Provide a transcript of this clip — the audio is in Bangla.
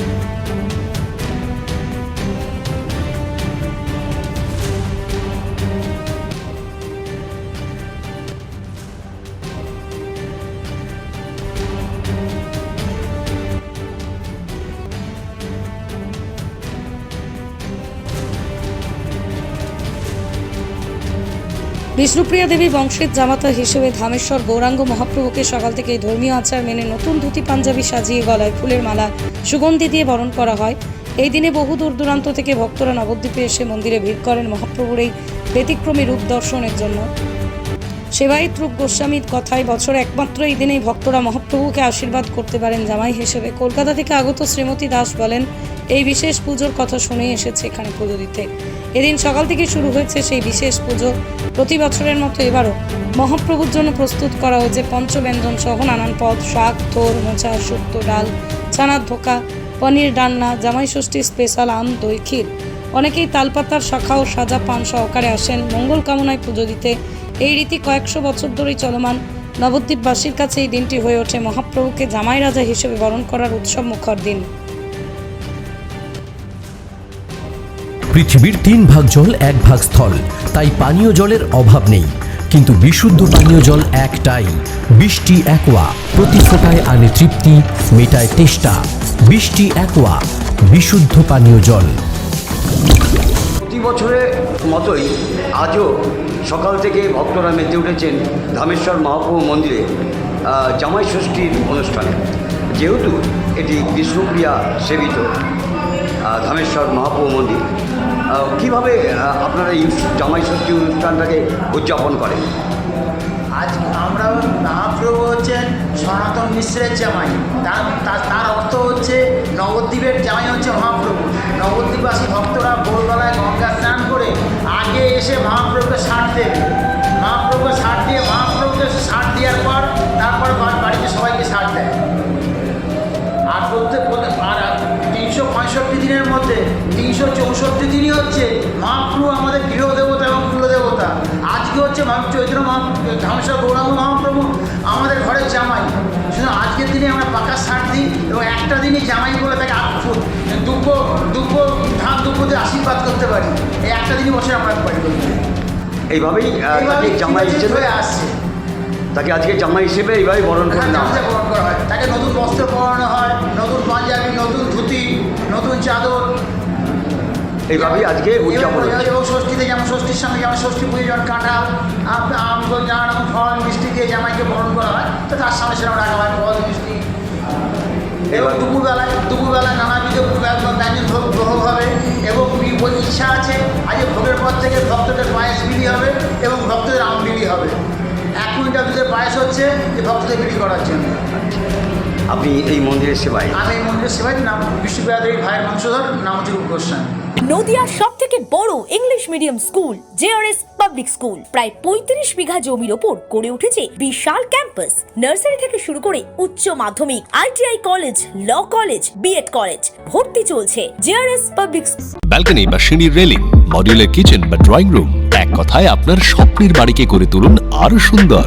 thank you বিষ্ণুপ্রিয়া দেবী বংশের জামাতা হিসেবে ধামেশ্বর গৌরাঙ্গ মহাপ্রভুকে সকাল থেকে ধর্মীয় আচার মেনে নতুন ধুতি পাঞ্জাবি সাজিয়ে গলায় ফুলের মালা, সুগন্ধি দিয়ে বরণ করা হয়। এই দিনে বহু দূর দূরান্ত থেকে ভক্তরা নবদ্বীপে এসে মন্দিরে ভিড় করেন মহাপ্রভুর এই ব্যতিক্রমী রূপ দর্শনের জন্য। সেবায়িত রূপ গোস্বামীর কথায় বছর একমাত্র এই দিনেই ভক্তরা মহাপ্রভুকে আশীর্বাদ করতে পারেন জামাই হিসেবে। কলকাতা থেকে আগত শ্রীমতী দাস বলেন, এই বিশেষ পুজোর কথা শুনেই এসেছে এখানে পুজো দিতে। এদিন সকাল থেকে শুরু হয়েছে সেই বিশেষ পুজো। প্রতি বছরের মতো এবারও মহাপ্রভুর জন্য প্রস্তুত করা হয়েছে পঞ্চব্যঞ্জন সহ নানান পদ, শাক থোর মোচা শুক্তো ডাল ছানার ধোকা, পনির ডান্না জামাই ষষ্ঠী স্পেশাল আম, দই, ক্ষীর। অনেকেই তালপাতার শাখা ও সাজা পান সহকারে আসেন। মঙ্গল কামনায় পুজো দিতে এই রীতি কয়েকশো বছর ধরেই চলমান। নবদ্বীপবাসীর কাছে এই দিনটি হয়ে ওঠে মহাপ্রভুকে জামাই রাজা হিসেবে বরণ করার উৎসব মুখর দিন। পৃথিবীর তিন ভাগ জল, এক ভাগ স্থল। তাই পানীয় জলের অভাব নেই। কিন্তু বিশুদ্ধ পানীয় জল একটাই। বৃষ্টি একোয়া, প্রতি ফোটায় আনে তৃপ্তি, মেটায় তেষ্টা। বৃষ্টি একোয়া, বিশুদ্ধ পানীয় জল। প্রতি বছরের মতোই আজও সকাল থেকে ভক্তরা মেতে উঠেছেন ধামেশ্বর মহাপ্রভু মন্দিরে জামাই ষষ্ঠীর অনুষ্ঠানে। যেহেতু এটি বিষ্ণুপ্রিয়া সেবিত ধামেশ্বর মহাপ্রভু মন্দির। কীভাবে আপনারা এই জামাই ষষ্ঠী অনুষ্ঠানটাকে উদযাপন করেন? আজ আমরা মহাপ্রভু হচ্ছেন সনাতন মিশ্রের জামাই। তার, তার- অর্থ হচ্ছে নবদ্বীপের জামাই হচ্ছে মহাপ্রভু। নবদ্বীপবাসী ভক্তরা ভোরবেলায় গঙ্গা স্নান করে আগে এসে মহাপ্রভুকে সার দেবে। মহাপ্রভুকে সার দিয়ে মহাপ্রভুকে মহাপ্রভু আমাদের গৃহদেবতা এবং কুলদেবতা আজকে হচ্ছে চৈত্র মহা ধামেশ্বর গৌরাঙ্গ মহাপ্রভু আমাদের ঘরের জামাই। শুধু আজকের দিনে আমরা পাকা শার্ট দিই এবং একটা দিনই জামাই বলে তাকে আটফুট দুব্য দুব্য ধান দুব্যতে আশীর্বাদ করতে পারি। এই একটা দিনই বছর আমরা পারি এইভাবেই জামাই হিসেবে হয়ে আসছে। তাকে আজকে জামাই হিসেবে এইভাবে বরণ করে নেওয়া বরণ করা হয়। তাকে নতুন বস্ত্র পরানো হয় নতুন পাঞ্জাবি নতুন ধুতি নতুন চাদর এইভাবেই আজকে উদযাপন হচ্ছে। এবং ষষ্ঠীতে যেমন ষষ্ঠীর সঙ্গে যেমন ষষ্ঠী পুজো যেমন কাঁঠাল আম নানা রকম ফল মিষ্টি দিয়ে জামাইকে বরণ করা হয় তো তার সামনে সেরকম রাখা হয় ফল মিষ্টি। এবং দুপুরবেলায় দুপুরবেলায় নানাবিধ ব্যঞ্জন ভোগ গ্রহণ হবে এবং ইচ্ছা আছে আজকে ভোগের পর থেকে ভক্তদের পায়েস বিলি হবে এবং ভক্তদের আম বিলি হবে। এক কুইন্টাল দুধের পায়েস হচ্ছে যে ভক্তদের বিলি করার জন্য। আপনি এই মন্দিরের সেবায়? আমি এই মন্দিরের সেবায় নাম বিশ্ববিদ্যালয়ের ভাইয়ের বংশধর নাম হচ্ছে রূপ গোস্বামী। নদিয়ার সব থেকে বড় English medium school JRS public school প্রায় পঁয়ত্রিশ বিঘা জমির ওপর গড়ে উঠেছে বিশাল ক্যাম্পাস নার্সারি থেকে শুরু করে উচ্চ মাধ্যমিক ITI college law college BEd college ভর্তি চলছে জেআরএস পাবলিক ব্যালকনি বা সিঁড়ির রেলিং মডিউলার কিচেন বা ড্রয়িং রুম এক কথায় আপনার স্বপ্নের বাড়িকে করে তুলুন আরও সুন্দর।